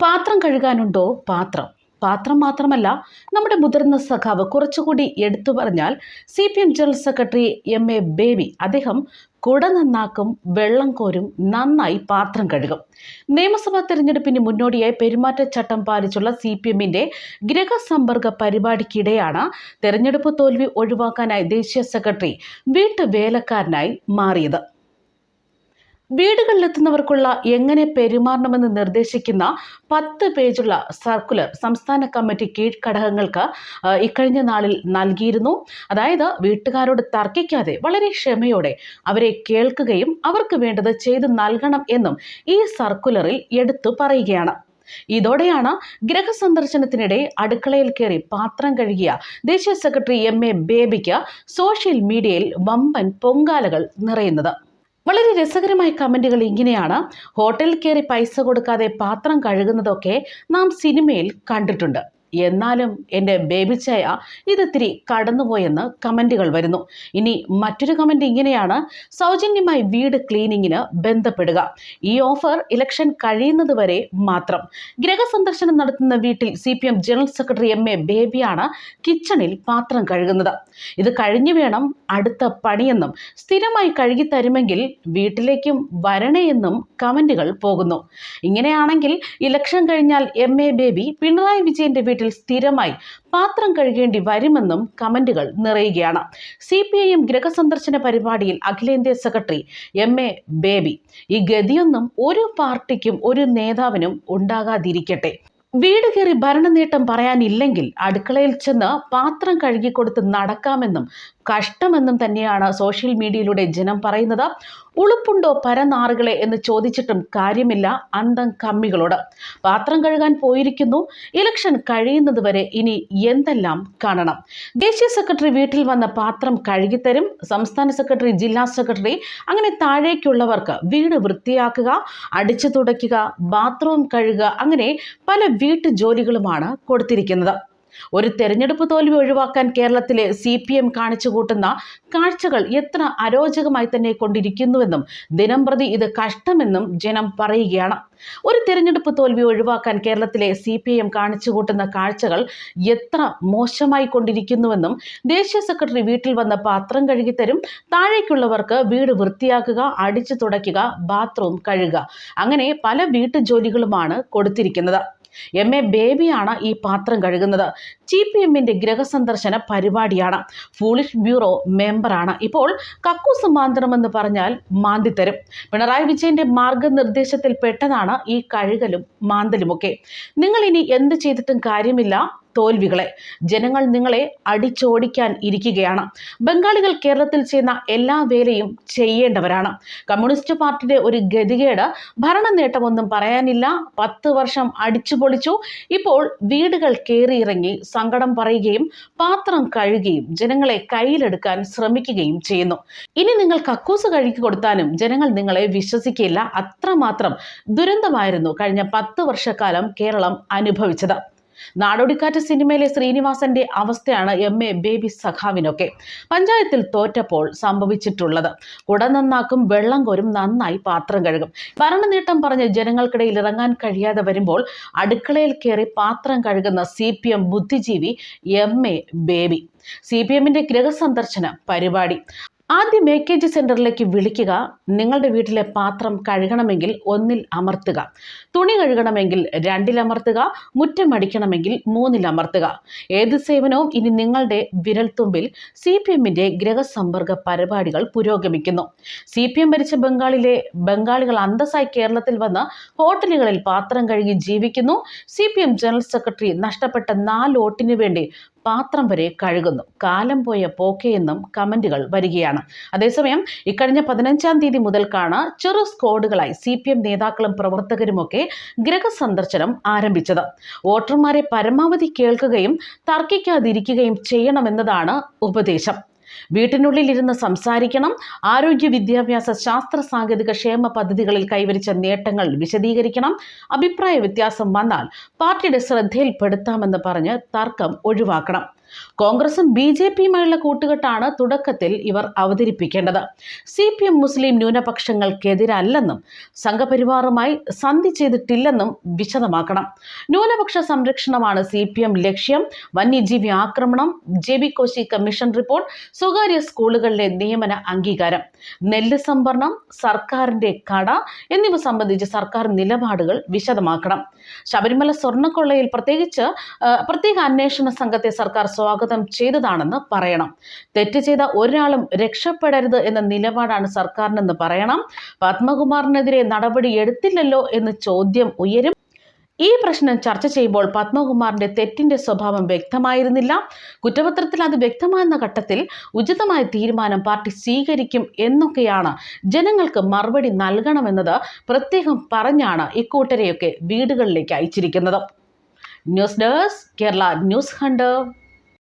പാത്രം കഴുകാനുണ്ടോ? പാത്രം. പാത്രം മാത്രമല്ല നമ്മുടെ മുതിർന്ന സഖാവ് കുറച്ചുകൂടി എടുത്തു പറഞ്ഞാൽ C P M general secretary M A Baby അദ്ദേഹം കുട നന്നാക്കും വെള്ളം കോരും നന്നായി പാത്രം കഴുകും. നിയമസഭാ തെരഞ്ഞെടുപ്പിന് മുന്നോടിയായി പെരുമാറ്റച്ചട്ടം പാലിച്ചുള്ള സി പി എമ്മിന്റെ ഗൃഹസമ്പർക്ക പരിപാടിക്കിടെയാണ് തെരഞ്ഞെടുപ്പ് തോൽവി ഒഴിവാക്കാനായി ദേശീയ സെക്രട്ടറി വീട്ടുവേലക്കാരനായി മാറിയത്. വീടുകളിലെത്തുന്നവർക്കുള്ള എങ്ങനെ പെരുമാറണമെന്ന് നിർദ്ദേശിക്കുന്ന പത്ത് പേജുള്ള സർക്കുലർ സംസ്ഥാന കമ്മിറ്റി കീഴ്ഘടകങ്ങൾക്ക് ഇക്കഴിഞ്ഞ നാളിൽ നൽകിയിരുന്നു. അതായത് വീട്ടുകാരോട് തർക്കിക്കാതെ വളരെ ക്ഷമയോടെ അവരെ കേൾക്കുകയും അവർക്ക് വേണ്ടത് ചെയ്തു നൽകണം എന്നും ഈ സർക്കുലറിൽ എടുത്തു പറയുകയാണ്. ഇതോടെയാണ് ഗ്രഹസന്ദർശനത്തിനിടെ അടുക്കളയിൽ കയറി പാത്രം കഴുകിയ ദേശീയ സെക്രട്ടറി എം എ ബേബിക്ക് സോഷ്യൽ മീഡിയയിൽ വമ്പൻ പൊങ്കാലകൾ നിറയുന്നത്. വളരെ രസകരമായ കമന്റുകൾ ഇങ്ങനെയാണ്. ഹോട്ടലിൽ കയറി പൈസ കൊടുക്കാതെ പാത്രം കഴുകുന്നതൊക്കെ നാം സിനിമയിൽ കണ്ടിട്ടുണ്ട്. എന്നാലും എന്റെ ബേബിച്ചയ ചായ ഇതിത്തിരി കടന്നുപോയെന്ന് കമന്റുകൾ വരുന്നു. ഇനി മറ്റൊരു കമന്റ് ഇങ്ങനെയാണ്. സൗജന്യമായി വീട് ക്ലീനിങ്ങിന് ബന്ധപ്പെടുക. ഈ ഓഫർ ഇലക്ഷൻ കഴിയുന്നത് വരെ മാത്രം. ഗൃഹസന്ദർശനം നടത്തുന്ന വീട്ടിൽ C P M general secretary M A ബേബിയാണ് കിച്ചണിൽ പാത്രം കഴുകുന്നത്. ഇത് കഴിഞ്ഞു വേണം അടുത്ത പണിയെന്നും സ്ഥിരമായി കഴുകി തരുമെങ്കിൽ വീട്ടിലേക്കും വരണേ എന്നും കമന്റുകൾ പോകുന്നു. ഇങ്ങനെയാണെങ്കിൽ ഇലക്ഷൻ കഴിഞ്ഞാൽ എം എ ബേബി പിണറായി വിജയന്റെ വീട്ടിൽ സ്ഥിരമായി പാത്രം കഴുകേണ്ടി വരുമെന്നും കമന്റുകൾ നിറയുകയാണ്. സി പി ഐ എം ഗൃഹസന്ദർശന പരിപാടിയിൽ അഖിലേന്ത്യാ സെക്രട്ടറി എം എ ബേബി. ഈ ഗതിയൊന്നും ഒരു പാർട്ടിക്കും ഒരു നേതാവിനും ഉണ്ടാകാതിരിക്കട്ടെ. വീട് കയറി ഭരണനേട്ടം പറയാനില്ലെങ്കിൽ അടുക്കളയിൽ ചെന്ന് പാത്രം കഴുകിക്കൊടുത്ത് നടക്കാമെന്നും കഷ്ടമെന്നും തന്നെയാണ് സോഷ്യൽ മീഡിയയിലൂടെ ജനം പറയുന്നത്. ഉളുപ്പുണ്ടോ പരനാറുകളെ എന്ന് ചോദിച്ചിട്ടും കാര്യമില്ല അന്തം കമ്മികളോട്. പാത്രം കഴുകാൻ പോയിരിക്കുന്നു. ഇലക്ഷൻ കഴിയുന്നത് വരെ ഇനി എന്തെല്ലാം കാണണം? ദേശീയ സെക്രട്ടറി വീട്ടിൽ വന്ന പാത്രം കഴുകിത്തരും. സംസ്ഥാന സെക്രട്ടറി ജില്ലാ സെക്രട്ടറി അങ്ങനെ താഴേക്കുള്ളവർക്ക് വീട് വൃത്തിയാക്കുക അടിച്ചു തുടയ്ക്കുക ബാത്റൂം കഴുകുക അങ്ങനെ പല വീട്ടു ജോലികളുമാണ് കൊടുത്തിരിക്കുന്നത്. ഒരു തെരഞ്ഞെടുപ്പ് തോൽവി ഒഴിവാക്കാൻ കേരളത്തിലെ സി പി എം കാണിച്ചു കൂട്ടുന്ന കാഴ്ചകൾ എത്ര അരോചകമായി തന്നെ കൊണ്ടിരിക്കുന്നുവെന്നും ദിനംപ്രതി ഇത് കഷ്ടമെന്നും ജനം പറയുകയാണ്. ഒരു തെരഞ്ഞെടുപ്പ് തോൽവി ഒഴിവാക്കാൻ കേരളത്തിലെ സി പി എം കാണിച്ചു കൂട്ടുന്ന കാഴ്ചകൾ എത്ര മോശമായി കൊണ്ടിരിക്കുന്നുവെന്നും ദേശീയ സെക്രട്ടറി വീട്ടിൽ വന്ന പാത്രം കഴുകിത്തരും താഴേക്കുള്ളവർക്ക് വീട് വൃത്തിയാക്കുക അടിച്ചു തുടയ്ക്കുക ബാത്റൂം കഴുകുക. അങ്ങനെ പല വീട്ടുജോലികളുമാണ് കൊടുത്തിരിക്കുന്നത്. എം എ ബേബിയാണ് ഈ പാത്രം കഴുകുന്നത്. ജി പി എമ്മിന്റെ ഗൃഹസന്ദർശന പരിപാടിയാണ്. ഫൂളിഷ് ബ്യൂറോ മെമ്പറാണ് ഇപ്പോൾ കക്കൂസ് മാന്തണമെന്ന് പറഞ്ഞാൽ മാന്തിത്തരും. പിണറായി വിജയന്റെ മാർഗനിർദ്ദേശത്തിൽ പെട്ടതാണ് ഈ കഴുകലും മാന്തലുമൊക്കെ. നിങ്ങൾ ഇനി എന്ത് ചെയ്തിട്ടും കാര്യമില്ല. തോൽവികളെ. ജനങ്ങൾ നിങ്ങളെ അടിച്ചോടിക്കാൻ ഇരിക്കുകയാണ്. ബംഗാളികൾ കേരളത്തിൽ ചെയ്യുന്ന എല്ലാ വേലയും ചെയ്യേണ്ടവരാണ്. കമ്മ്യൂണിസ്റ്റ് പാർട്ടിയുടെ ഒരു ഗതികേട് ഭരണ നേട്ടമൊന്നും പറയാനില്ല. പത്ത് വർഷം അടിച്ചു പൊളിച്ചു. ഇപ്പോൾ വീടുകൾ കയറിയിറങ്ങി സങ്കടം പറയുകയും പാത്രം കഴുകുകയും ജനങ്ങളെ കയ്യിലെടുക്കാൻ ശ്രമിക്കുകയും ചെയ്യുന്നു. ഇനി നിങ്ങൾ കക്കൂസ് കഴുകി കൊടുത്താലും ജനങ്ങൾ നിങ്ങളെ വിശ്വസിക്കില്ല. അത്രമാത്രം ദുരന്തമായിരുന്നു കഴിഞ്ഞ പത്ത് വർഷക്കാലം കേരളം അനുഭവിച്ചത്. നാടോടിക്കാറ്റ് സിനിമയിലെ ശ്രീനിവാസന്റെ അവസ്ഥയാണ് എം എ ബേബി സഖാവിനൊക്കെ. പഞ്ചായത്തിൽ തോറ്റപ്പോൾ സംഭവിച്ചിട്ടുള്ളത്. കുട നന്നാക്കും വെള്ളം കോരും നന്നായി പാത്രം കഴുകും. ഭരണനേട്ടം പറഞ്ഞ് ജനങ്ങൾക്കിടയിൽ ഇറങ്ങാൻ കഴിയാതെ വരുമ്പോൾ അടുക്കളയിൽ കയറി പാത്രം കഴുകുന്ന C P M ബുദ്ധിജീവി M A Baby. C P എമ്മിന്റെ ഗൃഹസന്ദർശന പരിപാടി. ആദ്യം മേക്കേജ് സെന്ററിലേക്ക് വിളിക്കുക. നിങ്ങളുടെ വീട്ടിലെ പാത്രം കഴുകണമെങ്കിൽ ഒന്നിൽ അമർത്തുക. തുണി കഴുകണമെങ്കിൽ രണ്ടിൽ അമർത്തുക. മുറ്റം അടിക്കണമെങ്കിൽ മൂന്നിൽ അമർത്തുക. ഏത് സേവനവും ഇനി നിങ്ങളുടെ വിരൽത്തുമ്പിൽ സി പി എമ്മിന്റെ ഗ്രഹസമ്പർക്ക പരിപാടികൾ പുരോഗമിക്കുന്നു. സി പി എം ഭരിച്ച ബംഗാളിലെ ബംഗാളികൾ അന്തസ്സായി കേരളത്തിൽ വന്ന് ഹോട്ടലുകളിൽ പാത്രം കഴുകി ജീവിക്കുന്നു. C P M general secretary നഷ്ടപ്പെട്ട നാല് വോട്ടിനു വേണ്ടി പാത്രം വരെ കഴുകുന്നു. കാലം പോയ പോക്കെയെന്നും കമന്റുകൾ വരികയാണ്. അതേസമയം ഇക്കഴിഞ്ഞ പതിനഞ്ചാം തീയതി മുതൽക്കാണ് ചെറു സ്ക്വാഡുകളായി സി പി എം നേതാക്കളും പ്രവർത്തകരുമൊക്കെ ഗൃഹസന്ദർശനം ആരംഭിച്ചത്. വോട്ടർമാരെ പരമാവധി കേൾക്കുകയും തർക്കിക്കാതിരിക്കുകയും ചെയ്യണമെന്നതാണ് ഉപദേശം. വീട്ടിനുള്ളിൽ ഇരുന്ന് സംസാരിക്കണം. ആരോഗ്യ വിദ്യാഭ്യാസ ശാസ്ത്ര സാങ്കേതിക ക്ഷേമ പദ്ധതികളിൽ കൈവരിച്ച നേട്ടങ്ങൾ വിശദീകരിക്കണം. അഭിപ്രായ വ്യത്യാസം വന്നാൽ പാർട്ടിയുടെ ശ്രദ്ധയിൽപ്പെടുത്താമെന്ന് പറഞ്ഞ് തർക്കം ഒഴിവാക്കണം. കോൺഗ്രസും ബി ജെ പിയുമായുള്ള കൂട്ടുകെട്ടാണ് തുടക്കത്തിൽ ഇവർ അവതരിപ്പിക്കേണ്ടത്. സി പി എം മുസ്ലിം ന്യൂനപക്ഷങ്ങൾക്കെതിരല്ലെന്നും സംഘപരിവാറുമായി സന്ധി ചെയ്തിട്ടില്ലെന്നും വിശദമാക്കണം. ന്യൂനപക്ഷ സംരക്ഷണമാണ് സി പി എം ലക്ഷ്യം. വന്യജീവി ആക്രമണം J B Koshy commission report സ്വകാര്യ സ്കൂളുകളിലെ നിയമന അംഗീകാരം നെല്ല് സംഭരണം സർക്കാരിന്റെ കട എന്നിവ സംബന്ധിച്ച് സർക്കാർ നിലപാടുകൾ വിശദമാക്കണം. ശബരിമല സ്വർണക്കൊള്ളയിൽ പ്രത്യേകിച്ച് പ്രത്യേക അന്വേഷണ സംഘത്തെ സർക്കാർ സ്വാഗതം ചെയ്തതാണെന്ന് പറയണം. തെറ്റ് ചെയ്ത ഒരാളും രക്ഷപ്പെടരുത് എന്ന നിലപാടാണ് സർക്കാരിനെന്ന് പറയണം. പത്മകുമാറിനെതിരെ നടപടി എടുത്തില്ലല്ലോ എന്ന് ചോദ്യം ഉയരും. ഈ പ്രശ്നം ചർച്ച ചെയ്യുമ്പോൾ പത്മകുമാറിന്റെ തെറ്റിന്റെ സ്വഭാവം വ്യക്തമായിരുന്നില്ല. കുറ്റപത്രത്തിൽ അത് വ്യക്തമാകുന്ന ഘട്ടത്തിൽ ഉചിതമായ തീരുമാനം പാർട്ടി സ്വീകരിക്കും എന്നൊക്കെയാണ് ജനങ്ങൾക്ക് മറുപടി നൽകണമെന്നത് പ്രത്യേകം പറഞ്ഞാണ് ഇക്കൂട്ടരെയൊക്കെ വീടുകളിലേക്ക് അയച്ചിരിക്കുന്നത്. News desk Kerala news hunt